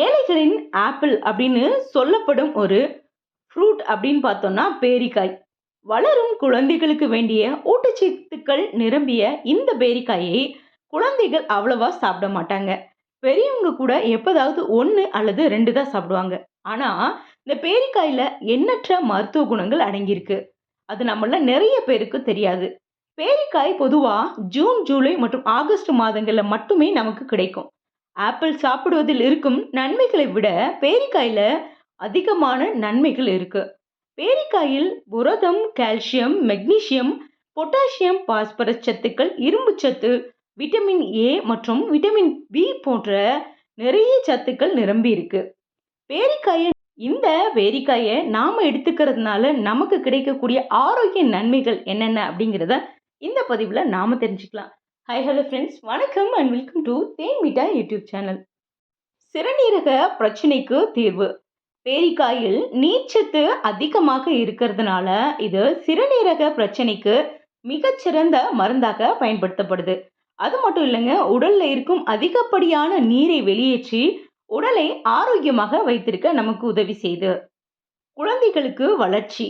ஏழைகளின் ஆப்பிள் அப்படின்னு சொல்லப்படும் ஒரு ஃப்ரூட் அப்படின்னு பார்த்தோம்னா பேரிக்காய். வளரும் குழந்தைகளுக்கு வேண்டிய ஊட்டச்சத்துக்கள் நிரம்பிய இந்த பேரிக்காயை குழந்தைகள் அவ்வளவா சாப்பிட மாட்டாங்க. பெரியவங்க கூட எப்போதாவது ஒன்று அல்லது ரெண்டு தான் சாப்பிடுவாங்க. ஆனால் இந்த பேரிக்காயில் எண்ணற்ற மருத்துவ குணங்கள் அடங்கியிருக்கு. அது நம்மள நிறைய பேருக்கு தெரியாது. பேரிக்காய் பொதுவாக ஜூன் ஜூலை மற்றும் ஆகஸ்ட் மாதங்களில் மட்டுமே நமக்கு கிடைக்கும். ஆப்பிள் சாப்பிடுவதில் இருக்கும் நன்மைகளை விட பேரிக்காயில் அதிகமான நன்மைகள் இருக்கு. பேரிக்காயில் புரதம் கால்சியம் மெக்னீசியம் பொட்டாசியம் பாஸ்பரஸ் சத்துக்கள் இரும்பு சத்து விட்டமின் ஏ மற்றும் விட்டமின் பி போன்ற நிறைய சத்துக்கள் நிரம்பி இருக்கு. பேரிக்காயை இந்த பேரிக்காயை நாம் எடுத்துக்கிறதுனால நமக்கு கிடைக்கக்கூடிய ஆரோக்கிய நன்மைகள் என்னென்ன அப்படிங்கிறத இந்த பதிவில் நாம் தெரிஞ்சுக்கலாம். ஹை ஹலோ ஃப்ரெண்ட்ஸ் வணக்கம் and welcome to Then Meetha YouTube channel. சிறுநீரக பிரச்சனைக்கு தீர்வு. பேரிக்காயில் நீர்ச்சத்து அதிகமாக இருக்கிறதுனால இது சிறுநீரக பிரச்சனைக்கு மிகச்சிறந்த மருந்தாக பயன்படுத்தப்படுது. அது மட்டும் இல்லைங்க உடலில் இருக்கும் அதிகப்படியான நீரை வெளியேற்றி உடலை ஆரோக்கியமாக வைத்திருக்க நமக்கு உதவி செய்து. குழந்தைகளுக்கு வளர்ச்சி.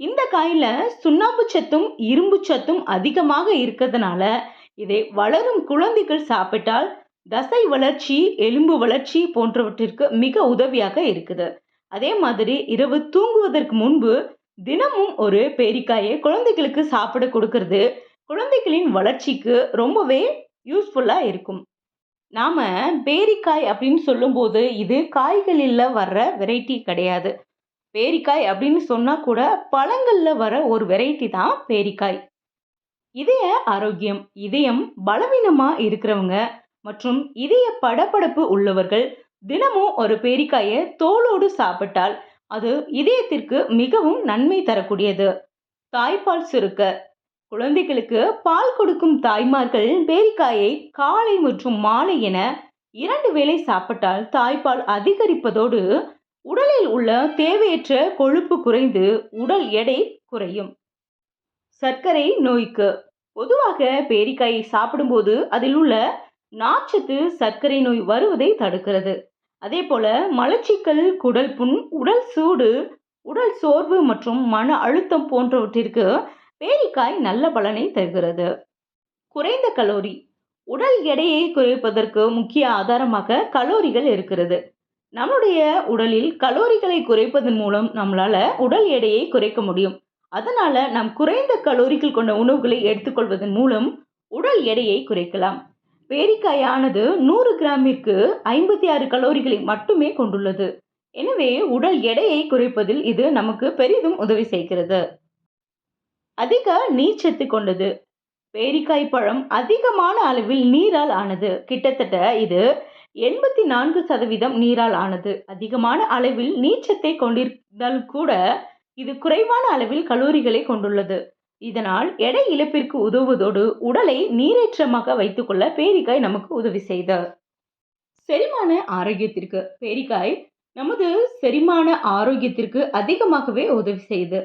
இந்த காயில் சுண்ணாம்பு சத்தும் இரும்பு சத்தும் அதிகமாக இருக்கிறதுனால இதை வளரும் குழந்தைகள் சாப்பிட்டால் தசை வளர்ச்சி எலும்பு வளர்ச்சி போன்றவற்றிற்கு மிக உதவியாக இருக்குது. அதே மாதிரி இரவு தூங்குவதற்கு முன்பு தினமும் ஒரு பேரிக்காயை குழந்தைகளுக்கு சாப்பிட கொடுக்கறது குழந்தைகளின் வளர்ச்சிக்கு ரொம்பவே யூஸ்ஃபுல்லாக இருக்கும். நாம் பேரிக்காய் அப்படின்னு சொல்லும்போது இது காய்களில் வர்ற வெரைட்டி கிடையாது. பேரிக்காய் அப்படின்னு சொன்னால் கூட பழங்களில் வர ஒரு வெரைட்டி தான் பேரிக்காய். இதய ஆரோக்கியம் இதயம் பலவீனமாக இருக்கிறவங்க மற்றும் இதய படபடப்பு உள்ளவர்கள் தினமும் ஒரு பேரிக்காயை தோலோடு சாப்பிட்டால் அது இதயத்திற்கு மிகவும் நன்மை தரக்கூடியது. தாய்ப்பால் சுருக்க. குழந்தைகளுக்கு பால் கொடுக்கும் தாய்மார்கள் பேரிக்காயை காலை மற்றும் மாலை என இரண்டு வேளை சாப்பிட்டால் தாய்ப்பால் அதிகரிப்பதோடு உடலில் உள்ள தேவையற்ற கொழுப்பு குறைந்து உடல் எடை குறையும். சர்க்கரை நோய்க்கு. பொதுவாக பேரிக்காயை சாப்பிடும்போது அதில் உள்ள நாச்சத்து சர்க்கரை நோய் வருவதை தடுக்கிறது. அதே போல மலச்சிக்கல் குடல் புண் உடல் சூடு உடல் சோர்வு மற்றும் மன அழுத்தம் போன்றவற்றிற்கு பேரிக்காய் நல்ல பலனை தருகிறது. குறைந்த கலோரி. உடல் எடையை குறைப்பதற்கு முக்கிய ஆதாரமாக கலோரிகள் இருக்கிறது. நம்முடைய உடலில் கலோரிகளை குறைப்பதன் மூலம் நம்மளால உடல் எடையை குறைக்க முடியும். அதனால நாம் குறைந்த கலோரிகள் கொண்ட உணவுகளை எடுத்துக்கொள்வதன் மூலம் உடல் எடையை குறைக்கலாம். பேரிக்காயானது நூறு கிராமிற்கு ஐம்பத்தி ஆறு கலோரிகளை மட்டுமே கொண்டுள்ளது. எனவே உடல் எடையை குறைப்பதில் இது நமக்கு பெரிதும் உதவி செய்கிறது. அதிக நீர்ச்சத்து கொண்டது. பேரிக்காய் பழம் அதிகமான அளவில் நீரால் ஆனது. கிட்டத்தட்ட இது எண்பத்தி நான்கு சதவீதம் நீரால் ஆனது. அதிகமான அளவில் நீச்சத்தை கொண்டிருந்தால் கூட இது குறைவான அளவில் கலோரிகளை கொண்டுள்ளது. இதனால் எடை இழப்பிற்கு உதவுவதோடு உடலை நீரேற்றமாக வைத்துக்கொள்ள பேரிக்காய் நமக்கு உதவி செய்த. செரிமான ஆரோக்கியத்திற்கு பேரிக்காய் நமது செரிமான ஆரோக்கியத்திற்கு அதிகமாகவே உதவி செய்து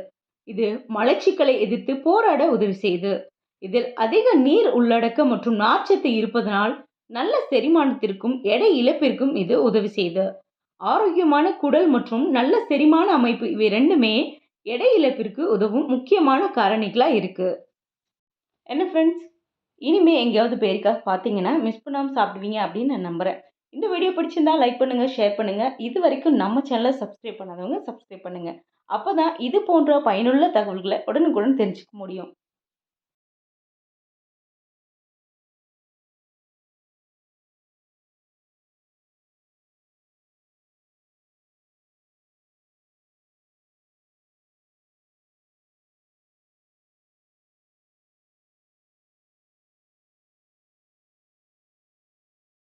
இது மலச்சிக்கலை எதிர்த்து போராட உதவி செய்து இதில் அதிக நீர் உள்ளடக்கம் மற்றும் நார்ச்சத்து இருப்பதனால் நல்ல செரிமானத்திற்கும் எடை இழப்பிற்கும் இது உதவி செய்யுது ஆரோக்கியமான குடல் மற்றும் நல்ல செரிமான அமைப்பு இவை ரெண்டுமே எடை இழப்பிற்கு உதவும் முக்கியமான காரணிகளாக இருக்குது என்ன ஃப்ரெண்ட்ஸ் இனிமேல் எங்கேயாவது பேருக்காக பார்த்தீங்கன்னா மிஸ் பண்ணாமல் சாப்பிடுவீங்க அப்படின்னு நான் நம்புகிறேன் இந்த வீடியோ பிடிச்சிருந்தா லைக் பண்ணுங்கள் ஷேர் பண்ணுங்கள் இது வரைக்கும் நம்ம சேனலை சப்ஸ்கிரைப் பண்ணாதவங்க சப்ஸ்கிரைப் பண்ணுங்கள் அப்போ தான் இது போன்ற பயனுள்ள தகவல்களை உடனுக்குடன் தெரிஞ்சுக்க முடியும்.